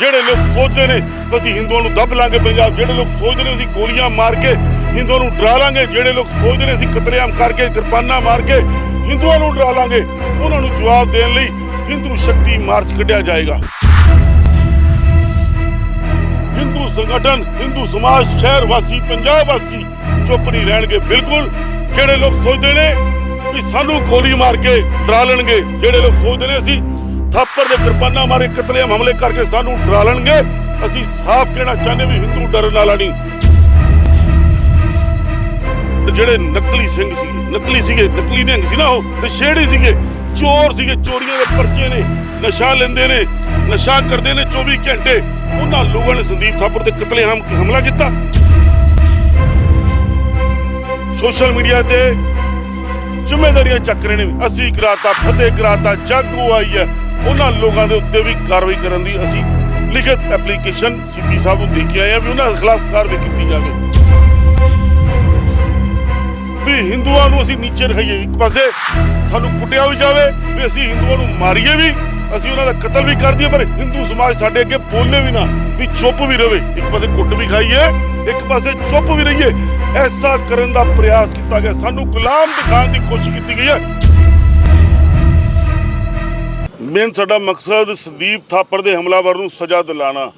ਜਿਹੜੇ ਲੋਕ ਸੋਚਦੇ ਨੇ, ਅਸੀਂ ਹਿੰਦੂਆਂ ਨੂੰ ਦੱਬ ਲਾਂਗੇ ਪੰਜਾਬ, ਜਿਹੜੇ ਲੋਕ ਸੋਚਦੇ ਨੇ, ਅਸੀਂ ਗੋਲੀਆਂ ਮਾਰ ਕੇ ਹਿੰਦੂਆਂ ਨੂੰ ਡਰਾ ਲਾਂਗੇ, ਜਿਹੜੇ ਲੋਕ ਸੋਚਦੇ ਨੇ, ਅਸੀਂ ਕਤਲੇਆਮ ਕਰਕੇ, ਕਿਰਪਾਨਾਂ ਮਾਰ ਕੇ ਹਿੰਦੂਆਂ ਨੂੰ ਡਰਾ ਲਾਂਗੇ, ਉਹਨਾਂ ਨੂੰ ਜਵਾਬ ਦੇਣ ਲਈ ਹਿੰਦੂ ਸ਼ਕਤੀ ਮਾਰਚ ਕੱਢਿਆ ਜਾਏਗਾ। ਹਿੰਦੂ ਸੰਗਠਨ, ਹਿੰਦੂ ਸਮਾਜ, ਸ਼ਹਿਰ ਵਾਸੀ, ਪੰਜਾਬ ਵਾਸੀ ਚੁੱਪ ਨਹੀਂ ਰਹਿਣਗੇ, ਬਿਲਕੁਲ। ਜਿਹੜੇ ਲੋਕ ਸੋਚਦੇ ਨੇ ਵੀ ਸਾਨੂੰ ਗੋਲੀ ਮਾਰ ਕੇ ਡਰਾ ਲੈਣਗੇ, ਜਿਹੜੇ ਲੋਕ ਸੋਚਦੇ ਨੇ ਅਸੀਂ ਥਾਪਰ ਦੇ ਕਿਰਪਾਨਾਂ ਮਾਰੇ ਕਤਲੇਆਮ ਹਮਲੇ ਕਰਕੇ ਸਾਨੂੰ ਡਰਾ ਲੈਣਗੇ। ਅਸੀਂ ਸਾਫ਼ ਕਹਿਣਾ ਚਾਹੁੰਦੇ ਵੀ ਹਿੰਦੂ ਡਰਨ ਵਾਲਾ ਨਹੀਂ ਤੇ ਜਿਹੜੇ ਨਕਲੀ ਸਿੰਘ ਸੀ, ਨਕਲੀ ਸੀਗੇ, ਨਕਲੀ ਨਿਹੰਗ ਸੀ ਨਾ ਉਹ ਨਸ਼ੇੜੀ ਸੀਗੇ, ਚੋਰ ਸੀਗੇ, ਚੋਰੀਆਂ ਦੇ ਪਰਚੇ ਨੇ, ਨਸ਼ਾ ਲੈਂਦੇ ਨੇ, ਨਸ਼ਾ ਕਰਦੇ ਨੇ 24 ਘੰਟੇ। ਉਹਨਾਂ ਲੋਕਾਂ ਨੇ ਸੰਦੀਪ ਥਾਪਰ ਤੇ ਕਤਲੇਆਮ ਹਮਲਾ ਕੀਤਾ। ਸੋਸ਼ਲ ਮੀਡੀਆ ਤੇ ਜ਼ਿੰਮੇਵਾਰੀਆਂ ਚੱਕ ਰਹੇ ਨੇ ਅਸੀਂ ਕਰਾਤਾ ਫਤਿਹ, ਕਰਾਤਾ ਜਾਗੋ ਆਈ ਹੈ। ਉਹਨਾਂ ਲੋਕਾਂ ਦੇ ਉੱਤੇ ਵੀ ਕਾਰਵਾਈ ਕਰਨ ਦੀ ਅਸੀਂ ਲਿਖਤ ਐਪਲੀਕੇਸ਼ਨ ਸੀਪੀ ਸਾਹਿਬ ਨੂੰ ਦੇ ਕੇ ਆਏ ਆ ਵੀ ਉਹਨਾਂ ਦੇ ਖਿਲਾਫ ਕਾਰਵਾਈ ਕੀਤੀ ਜਾਵੇ। ਵੀ ਹਿੰਦੂਆਂ ਨੂੰ ਅਸੀਂ ਨੀਚੇ ਰਖਾਈਏ, ਇੱਕ ਪਾਸੇ ਸਾਨੂੰ ਕੁੱਟਿਆ ਵੀ ਜਾਵੇ, ਵੀ ਅਸੀਂ ਹਿੰਦੂਆਂ ਨੂੰ ਮਾਰੀਏ ਵੀ, ਅਸੀਂ ਉਹਨਾਂ ਦਾ ਕਤਲ ਵੀ ਕਰ ਦਈਏ, ਪਰ ਹਿੰਦੂ ਸਮਾਜ ਸਾਡੇ ਅੱਗੇ ਬੋਲੇ ਵੀ ਨਾ, ਵੀ ਚੁੱਪ ਵੀ ਰਵੇ। ਇੱਕ ਪਾਸੇ ਕੁੱਟ ਵੀ ਖਾਈਏ, ਇੱਕ ਪਾਸੇ ਚੁੱਪ ਵੀ ਰਹੀਏ। ਐਸਾ ਕਰਨ ਦਾ ਪ੍ਰਯਾਸ ਕੀਤਾ ਗਿਆ। ਸਾਨੂੰ ਗੁਲਾਮ ਦਿਖਾਉਣ ਦੀ ਕੋਸ਼ਿਸ਼ ਕੀਤੀ ਗਈ ਹੈ। ਮੇਨ ਸਾਡਾ ਮਕਸਦ ਸੰਦੀਪ ਥਾਪਰ ਦੇ ਹਮਲਾਵਰ ਨੂੰ ਸਜ਼ਾ ਦਿਲਾਣਾ।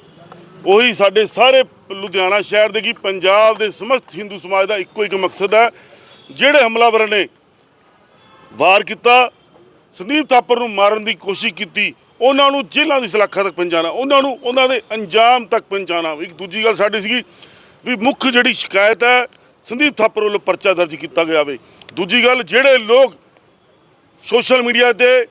ਉਹੀ ਸਾਡੇ ਸਾਰੇ ਲੁਧਿਆਣਾ ਸ਼ਹਿਰ ਦੇ ਕੀ ਪੰਜਾਬ ਦੇ ਸਮਸਤ ਹਿੰਦੂ ਸਮਾਜ ਦਾ ਇੱਕੋ ਇੱਕ ਮਕਸਦ ਹੈ, ਜਿਹੜੇ ਹਮਲਾਵਰ ਨੇ ਵਾਰ ਕੀਤਾ, ਸੰਦੀਪ ਥਾਪਰ ਨੂੰ ਮਾਰਨ ਦੀ ਕੋਸ਼ਿਸ਼ ਕੀਤੀ, ਉਹਨਾਂ ਨੂੰ ਜੇਲ੍ਹਾਂ ਦੀ ਸਲਾਖਾਂ ਤੱਕ ਪਹੁੰਚਾਉਣਾ, ਉਹਨਾਂ ਨੂੰ ਉਹਨਾਂ ਦੇ ਅੰਜਾਮ ਤੱਕ ਪਹੁੰਚਾਉਣਾ। ਇੱਕ ਦੂਜੀ ਗੱਲ ਸਾਡੀ ਸੀਗੀ ਵੀ ਮੁੱਖ ਜਿਹੜੀ ਸ਼ਿਕਾਇਤ ਹੈ, ਸੰਦੀਪ ਥਾਪਰ ਵੱਲੋਂ ਪਰਚਾ ਦਰਜ ਕੀਤਾ ਗਿਆ ਵੇ। ਦੂਜੀ ਗੱਲ, ਜਿਹੜੇ ਲੋਕ ਸੋਸ਼ਲ ਮੀਡੀਆ ਤੇ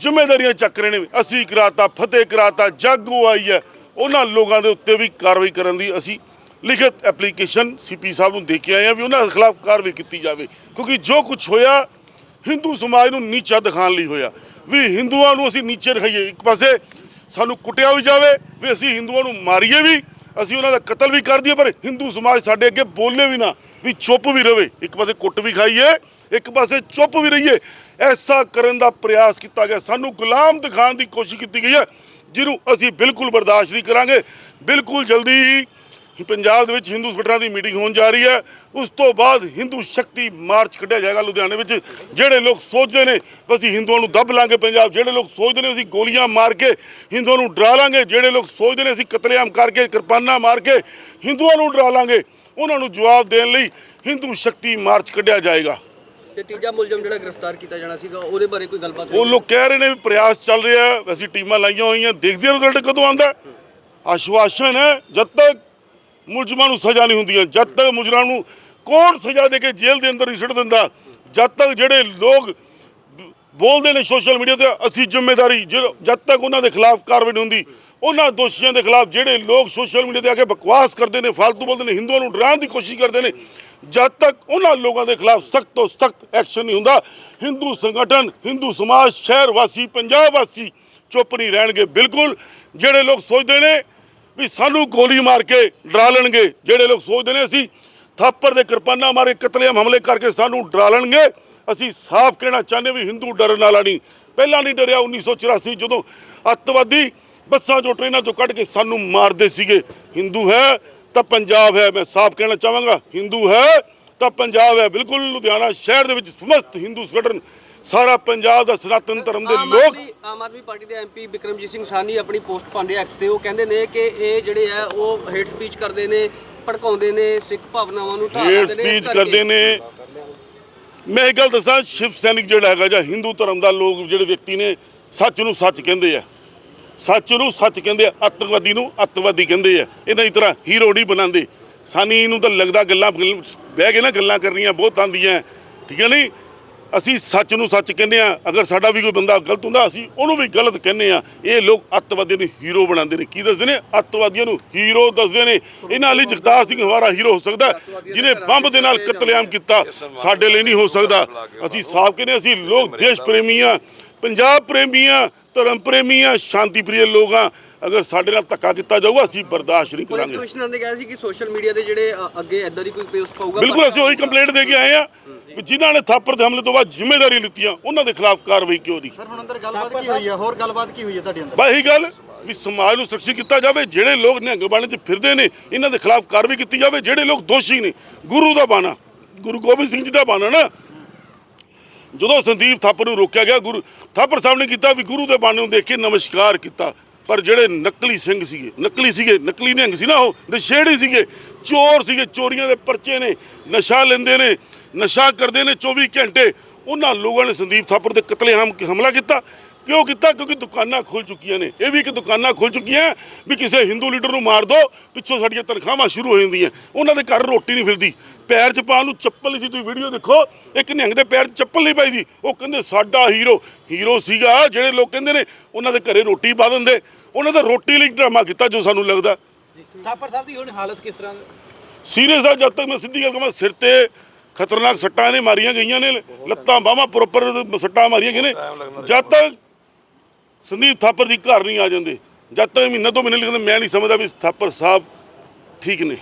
ਜ਼ਿੰਮੇਵਾਰੀਆਂ ਚੱਕ ਰਹੇ ਨੇ। ਅਸੀਂ ਕਰਾਤਾ, ਫਤਿਹ ਕਰਾਤਾ, ਜਾਗੋ ਆਈ ਹੈ। ਉਹਨਾਂ ਲੋਕਾਂ ਦੇ ਉੱਤੇ ਵੀ ਕਾਰਵਾਈ ਕਰਨ ਦੀ ਅਸੀਂ ਲਿਖਤ ਐਪਲੀਕੇਸ਼ਨ ਸੀਪੀ ਸਾਹਿਬ ਨੂੰ ਦੇ ਕੇ ਆਏ ਆ ਵੀ ਉਹਨਾਂ ਦੇ ਖਿਲਾਫ ਕਾਰਵਾਈ ਕੀਤੀ ਜਾਵੇ। ਕਿਉਂਕਿ ਜੋ ਕੁਝ ਹੋਇਆ, ਹਿੰਦੂ ਸਮਾਜ ਨੂੰ ਨੀਚਾ ਦਿਖਾਉਣ ਲਈ ਹੋਇਆ। ਵੀ ਹਿੰਦੂਆਂ ਨੂੰ ਅਸੀਂ ਨੀਚੇ ਰਖਾਈਏ ਇੱਕ ਪਾਸੇ ਸਾਨੂੰ ਕੁੱਟਿਆ ਵੀ ਜਾਵੇ, ਵੀ ਅਸੀਂ ਹਿੰਦੂਆਂ ਨੂੰ ਮਾਰੀਏ ਵੀ, ਅਸੀਂ ਉਹਨਾਂ ਦਾ ਕਤਲ ਵੀ ਕਰ ਦਈਏ, ਪਰ ਹਿੰਦੂ ਸਮਾਜ ਸਾਡੇ ਅੱਗੇ ਬੋਲੇ ਵੀ ਨਾ। ਵੀ ਚੁੱਪ ਵੀ ਰਵੇ। ਇੱਕ ਪਾਸੇ ਕੁੱਟ ਵੀ ਖਾਈਏ, ਇੱਕ ਪਾਸੇ ਚੁੱਪ ਵੀ ਰਹੀਏ। ਐਸਾ ਕਰਨ ਦਾ ਪ੍ਰਯਾਸ ਕੀਤਾ ਗਿਆ। ਸਾਨੂੰ ਗੁਲਾਮ ਦਿਖਾਉਣ ਦੀ ਕੋਸ਼ਿਸ਼ ਕੀਤੀ ਗਈ ਹੈ, ਜਿਹਨੂੰ ਅਸੀਂ ਬਿਲਕੁਲ ਬਰਦਾਸ਼ਤ ਨਹੀਂ ਕਰਾਂਗੇ। ਬਿਲਕੁਲ ਜਲਦੀ ਹੀ ਪੰਜਾਬ ਦੇ ਵਿੱਚ ਹਿੰਦੂ ਸੰਗਠਨਾਂ ਦੀ ਮੀਟਿੰਗ ਹੋਣ ਜਾ ਰਹੀ ਹੈ। ਉਸ ਤੋਂ ਬਾਅਦ ਹਿੰਦੂ ਸ਼ਕਤੀ ਮਾਰਚ ਕੱਢਿਆ ਜਾਏਗਾ ਲੁਧਿਆਣੇ ਵਿੱਚ। ਜਿਹੜੇ ਲੋਕ ਸੋਚਦੇ ਨੇ, ਅਸੀਂ ਹਿੰਦੂਆਂ ਨੂੰ ਦੱਬ ਲਾਂਗੇ ਪੰਜਾਬ। ਜਿਹੜੇ ਲੋਕ ਸੋਚਦੇ ਨੇ, ਅਸੀਂ ਗੋਲੀਆਂ ਮਾਰ ਕੇ ਹਿੰਦੂਆਂ ਨੂੰ ਡਰਾ ਲਾਂਗੇ। ਜਿਹੜੇ ਲੋਕ ਸੋਚਦੇ ਨੇ, ਅਸੀਂ ਕਤਲੇਆਮ ਕਰਕੇ, ਕਿਰਪਾਨਾਂ ਮਾਰ ਕੇ ਹਿੰਦੂਆਂ ਨੂੰ ਡਰਾ ਲਾਂਗੇ। ਉਹਨਾਂ ਨੂੰ ਜਵਾਬ ਦੇਣ ਲਈ ਹਿੰਦੂ ਸ਼ਕਤੀ ਮਾਰਚ ਕੱਢਿਆ ਜਾਏਗਾ ਤੇ ਤੀਜਾ ਮੁਲਜ਼ਮ ਜਿਹੜਾ ਗ੍ਰਿਫਤਾਰ ਕੀਤਾ ਜਾਣਾ ਸੀਗਾ ਉਹਦੇ ਬਾਰੇ ਕੋਈ ਗੱਲਬਾਤ ਉਹ ਲੋਕ ਕਹਿ ਰਹੇ ਨੇ ਵੀ ਪ੍ਰਯਾਸ ਚੱਲ ਰਿਹਾ ਹੈ ਅਸੀਂ ਟੀਮਾਂ ਲਾਈਆਂ ਹੋਈਆਂ ਦੇਖਦੇ ਹਾਂ ਰਿਜ਼ਲਟ ਕਦੋਂ ਆਉਂਦਾ ਹੈ। ਆਸ਼ਵਾਸਨ ਹੈ ਜਦ ਤੱਕ ਮੁਲਜ਼ਮਾਂ ਨੂੰ ਸਜ਼ਾ ਨਹੀਂ ਹੁੰਦੀ ਜਦ ਤੱਕ ਮੁਜਰਮਾਂ ਨੂੰ ਕੌਣ ਸਜ਼ਾ ਦੇ ਕੇ ਜੇਲ੍ਹ ਦੇ ਅੰਦਰ ਨਹੀਂ ਸੁੱਟ ਦਿੰਦਾ ਜਦ ਤੱਕ ਜਿਹੜੇ ਲੋਕ ਬੋਲਦੇ ਨੇ ਸੋਸ਼ਲ ਮੀਡੀਆ ਤੇ, ਅਸੀਂ ਜ਼ਿੰਮੇਵਾਰੀ ਜਦ ਤੱਕ ਉਹਨਾਂ ਦੇ ਖਿਲਾਫ ਕਾਰਵਾਈ ਨਹੀਂ ਹੁੰਦੀ, ਉਹਨਾਂ ਦੋਸ਼ੀਆਂ ਦੇ ਖਿਲਾਫ ਜਿਹੜੇ ਲੋਕ ਸੋਸ਼ਲ ਮੀਡੀਆ ਤੇ ਆ ਕੇ ਬਕਵਾਸ ਕਰਦੇ ਨੇ ਫालतू ਬੋਲਦੇ ਨੇ, ਹਿੰਦੂਆਂ ਨੂੰ ਡਰਾਉਣ ਦੀ ਕੋਸ਼ਿਸ਼ ਕਰਦੇ ਨੇ, ਜਦ ਤੱਕ ਉਹਨਾਂ ਲੋਕਾਂ ਦੇ ਖਿਲਾਫ ਸਖਤ ਤੋਂ ਸਖਤ ਐਕਸ਼ਨ ਨਹੀਂ ਹੁੰਦਾ, ਹਿੰਦੂ ਸੰਗਠਨ, ਹਿੰਦੂ ਸਮਾਜ, ਸ਼ਹਿਰ ਵਾਸੀ, ਪੰਜਾਬ ਵਾਸੀ ਚੁੱਪ ਨਹੀਂ ਰਹਿਣਗੇ, ਬਿਲਕੁਲ। ਜਿਹੜੇ ਲੋਕ ਸੋਚਦੇ ਨੇ ਵੀ ਸਾਨੂੰ ਗੋਲੀ ਮਾਰ ਕੇ ਡਰਾ ਲੈਣਗੇ, ਜਿਹੜੇ ਲੋਕ ਸੋਚਦੇ ਨੇ ਅਸੀਂ ਥਾਪਰ ਦੇ ਕਿਰਪਾਨਾਂ ਮਾਰੇ, ਕਤਲੇਆਮ ਹਮਲੇ ਕਰਕੇ ਸਾਨੂੰ ਡਰਾ ਲੈਣਗੇ ਅਸੀਂ ਸਾਫ਼ ਕਹਿਣਾ ਚਾਹੁੰਦੇ ਵੀ ਹਿੰਦੂ ਡਰਨ ਵਾਲਾ ਨਹੀਂ। ਪਹਿਲਾਂ ਨਹੀਂ ਡਰਿਆ 1984 ਜਦੋਂ ਅੱਤਵਾਦੀ ਬੱਸਾਂ ਚੋਂ ਟ੍ਰੇਨਾਂ ਚੋਂ ਕੱਢ ਕੇ ਸਾਨੂੰ ਮਾਰਦੇ ਸੀਗੇ। ਹਿੰਦੂ ਹੈ ਤਾਂ ਪੰਜਾਬ ਹੈ ਮੈਂ ਸਾਫ਼ ਕਹਿਣਾ ਚਾਹਾਂਗਾ। ਹਿੰਦੂ ਹੈ ਤਾਂ ਪੰਜਾਬ ਹੈ। ਬਿਲਕੁਲ ਲੁਧਿਆਣਾ ਸ਼ਹਿਰ ਦੇ ਵਿੱਚ ਸਮਸਤ ਹਿੰਦੂ ਸੰਗਠਨ ਸਾਰਾ ਪੰਜਾਬ ਦਾ ਸਨਾਤਨ ਧਰਮ ਦੇ ਲੋਕ ਆਮ ਆਦਮੀ ਪਾਰਟੀ ਦੇ ਐਮਪੀ ਬਿਕਰਮਜੀਤ ਸਿੰਘ ਸਾਨੀ ਆਪਣੀ ਪੋਸਟ ਪਾਉਂਦੇ ਐਕਸ ਤੇ। ਉਹ ਕਹਿੰਦੇ ਨੇ ਕਿ ਇਹ ਜਿਹੜੇ ਆ ਉਹ ਹੇਟ ਸਪੀਚ ਕਰਦੇ ਨੇ ਭੜਕਾਉਂਦੇ ਨੇ ਸਿੱਖ ਭਾਵਨਾਵਾਂ ਨੂੰ ਢਾਹ ਹੇਟ ਸਪੀਚ ਕਰਦੇ ਨੇ। ਮੈਂ ਇਹ ਗੱਲ ਦੱਸਾਂ, ਸ਼ਿਵ ਸੈਨਿਕ ਜਿਹੜਾ ਹੈਗਾ ਜਾਂ ਹਿੰਦੂ ਧਰਮ ਦਾ ਲੋਕ ਜਿਹੜੇ ਵਿਅਕਤੀ ਨੇ, ਸੱਚ ਨੂੰ ਸੱਚ ਕਹਿੰਦੇ ਆ। ਸੱਚ ਨੂੰ ਸੱਚ ਕਹਿੰਦੇ ਆ, ਅੱਤਵਾਦੀ ਨੂੰ ਅੱਤਵਾਦੀ ਕਹਿੰਦੇ ਆ। ਇਹਨਾਂ ਦੀ ਤਰ੍ਹਾਂ ਹੀਰੋ ਨਹੀਂ ਬਣਾਉਂਦੇ। ਸਾਨੀ ਨੂੰ ਤਾਂ ਲੱਗਦਾ ਗੱਲਾਂ, ਬਹਿ ਕੇ ਨਾ ਗੱਲਾਂ ਕਰਨੀਆਂ, ਬਹੁਤ ਆਉਂਦੀਆਂ। ਠੀਕ ਹੈ ਨਹੀਂ? ਅਸੀਂ ਸੱਚ ਨੂੰ ਸੱਚ ਕਹਿੰਦੇ ਆ ਅਗਰ ਸਾਡਾ ਵੀ ਕੋਈ ਬੰਦਾ ਗਲਤ ਹੁੰਦਾ, ਅਸੀਂ ਉਹਨੂੰ ਵੀ ਗਲਤ ਕਹਿੰਦੇ ਆ ਇਹ ਲੋਕ ਅੱਤਵਾਦੀਆਂ ਨੂੰ ਹੀਰੋ ਬਣਾਉਂਦੇ ਨੇ। ਕੀ ਦੱਸਦੇ ਨੇ? ਅੱਤਵਾਦੀਆਂ ਨੂੰ ਹੀਰੋ ਦੱਸਦੇ ਨੇ। ਇਹਨਾਂ ਲਈ ਜਗਤਾਰ ਸਿੰਘ ਹਵਾਰਾ ਹੀਰੋ ਹੋ ਸਕਦਾ, ਜਿਹਨੇ ਬੰਬ ਦੇ ਨਾਲ ਕਤਲੇਆਮ ਕੀਤਾ। ਸਾਡੇ ਲਈ ਨਹੀਂ ਹੋ ਸਕਦਾ। ਅਸੀਂ ਸਾਫ਼ ਕਹਿੰਦੇ ਅਸੀਂ ਲੋਕ ਦੇਸ਼ ਪ੍ਰੇਮੀ ਆ ਪੰਜਾਬ ਪ੍ਰੇਮੀ ਆ ਧਰਮ ਪ੍ਰੇਮੀ ਆ ਸ਼ਾਂਤੀ ਪ੍ਰਿਯ ਲੋਕ ਅਗਰ ਸਾਡੇ ਨਾਲ ਧੱਕਾ ਕੀਤਾ ਜਾਊਗਾ ਅਸੀਂ ਬਰਦਾਸ਼ਤ ਨਹੀਂ ਕਰਾਂਗੇ। ਕਮਿਸ਼ਨਰ ਨੇ ਕਿਹਾ ਸੀ ਕਿ ਸੋਸ਼ਲ ਮੀਡੀਆ ਦੇ ਜਿਹੜੇ ਅ, ਅੱਗੇ ਐਦਾਂ ਦੀ ਕੋਈ ਪੋਸਟ ਪਾਊਗਾ ਬਿਲਕੁਲ ਅਸੀਂ ਉਹੀ ਕੰਪਲੇਂਟ ਦੇ ਕੇ ਆਏ ਆ ਵੀ ਜਿਨ੍ਹਾਂ ਨੇ ਥਾਪਰ ਦੇ ਹਮਲੇ ਤੋਂ ਬਾਅਦ ਜ਼ਿੰਮੇਵਾਰੀ ਲਿੱਤੀਆਂ ਉਹਨਾਂ ਦੇ ਖਿਲਾਫ ਕਾਰਵਾਈ ਕਿਉਂ ਨਹੀਂ? ਸਰ ਹੁਣ ਅੰਦਰ ਗੱਲਬਾਤ ਕੀ ਹੋਈ ਹੈ? ਹੋਰ ਗੱਲਬਾਤ ਕੀ ਹੋਈ ਹੈ ਤੁਹਾਡੇ ਅੰਦਰ? ਬਸ ਇਹੀ ਗੱਲ ਵੀ ਸਮਾਜ ਨੂੰ ਸੁਰੱਖਿਅਤ ਕੀਤਾ ਜਾਵੇ ਜਿਹੜੇ ਲੋਕ ਨਿਹੰਗ ਬਾਣੇ 'ਚ ਫਿਰਦੇ ਨੇ ਇਹਨਾਂ ਦੇ ਖਿਲਾਫ ਕਾਰਵਾਈ ਕੀਤੀ ਜਾਵੇ ਜਿਹੜੇ ਲੋਕ ਦੋਸ਼ੀ ਨੇ ਗੁਰੂ ਦਾ ਬਾਣਾ ਗੁਰੂ ਗੋਬਿੰਦ ਸਿੰਘ ਜੀ ਦਾ ਬਾਣਾ ਨਾ ਜਦੋਂ ਸੰਦੀਪ ਥਾਪਰ ਨੂੰ ਰੋਕਿਆ ਗਿਆ, ਗੁਰੂ ਥਾਪਰ ਸਾਹਿਬ ਨੇ ਕੀਤਾ ਵੀ ਗੁਰੂ ਦੇ ਬਾਣੇ ਨੂੰ ਦੇਖ ਕੇ ਨਮਸਕਾਰ ਕੀਤਾ। ਪਰ ਜਿਹੜੇ ਨਕਲੀ ਸਿੰਘ ਸੀਗੇ, ਨਕਲੀ ਸੀਗੇ, ਨਕਲੀ ਨਿਹੰਗ ਸੀ ਨਾ ਉਹ, ਨਸ਼ੇੜੀ ਸੀਗੇ, ਚੋਰ ਸੀਗੇ, ਚੋਰੀਆਂ ਦੇ ਪਰਚੇ ਨੇ, ਨਸ਼ਾ ਲੈਂਦੇ ਨੇ, ਨਸ਼ਾ ਕਰਦੇ ਨੇ 24 ਘੰਟੇ। ਉਹਨਾਂ ਲੋਕਾਂ ਨੇ ਸੰਦੀਪ ਥਾਪਰ ਦੇ ਕਤਲੇਆਮ ਹਮਲਾ ਕੀਤਾ। ਕਿਉਂ ਕੀਤਾ? ਕਿਉਂਕਿ ਦੁਕਾਨਾਂ ਖੁੱਲ ਚੁੱਕੀਆਂ ਨੇ। ਇਹ ਵੀ ਇੱਕ ਦੁਕਾਨਾਂ ਖੁੱਲ ਚੁੱਕੀਆਂ ਵੀ ਕਿਸੇ ਹਿੰਦੂ ਲੀਡਰ ਨੂੰ ਮਾਰ ਦੋ, ਪਿੱਛੋਂ ਸਾਡੀਆਂ ਤਨਖਾਹਾਂ ਸ਼ੁਰੂ ਹੋ ਜਾਂਦੀਆਂ। ਉਹਨਾਂ ਦੇ ਘਰ ਰੋਟੀ ਨਹੀਂ ਮਿਲਦੀ ਪੈਰ 'ਚ ਪਾਉਣ ਨੂੰ ਚੱਪਲ ਸੀ ਤੁਸੀਂ ਵੀਡੀਓ ਦੇਖੋ ਇੱਕ ਨਿਹੰਗ ਦੇ ਪੈਰ 'ਚ ਚੱਪਲ ਨਹੀਂ ਪਾਈ ਸੀ। ਉਹ ਕਹਿੰਦੇ ਸਾਡਾ ਹੀਰੋ ਹੀਰੋ ਸੀਗਾ। ਜਿਹੜੇ ਲੋਕ ਕਹਿੰਦੇ ਨੇ ਉਹਨਾਂ ਦੇ ਘਰੇ ਰੋਟੀ ਪਾ ਦਿੰਦੇ। ਉਹਨਾਂ ਦਾ ਰੋਟੀ ਲਈ ਡਰਾਮਾ ਕੀਤਾ ਜੋ ਸਾਨੂੰ ਲੱਗਦਾ। ਥਾਪਰ ਸਾਹਿਬ ਦੀ ਹੁਣ ਹਾਲਤ ਕਿਸ ਤਰ੍ਹਾਂ ਸੀਰੀਅਸ ਆ ਜਦ ਤੱਕ ਮੈਂ ਸਿੱਧੀ ਗੱਲ ਕਹਾਂ ਸਿਰ ਤੇ ਖਤਰਨਾਕ ਸੱਟਾਂ ਨੇ ਮਾਰੀਆਂ ਗਈਆਂ ਨੇ ਲੱਤਾਂ ਬਾਹਾਂ ਪ੍ਰੋਪਰ ਸੱਟਾਂ ਮਾਰੀਆਂ ਗਈਆਂ ਨੇ। ਜਦ ਤੱਕ ਸੰਦੀਪ ਥਾਪਰ ਦੀ ਘਰ ਨਹੀਂ ਆ ਜਾਂਦੇ ਜਦ ਤੱਕ ਮਹੀਨਾ ਤੋਂ ਮਹੀਨੇ ਲਿਖਦੇ ਮੈਂ ਨਹੀਂ ਸਮਝਦਾ ਵੀ ਥਾਪਰ ਸਾਹਿਬ ਠੀਕ ਨੇ।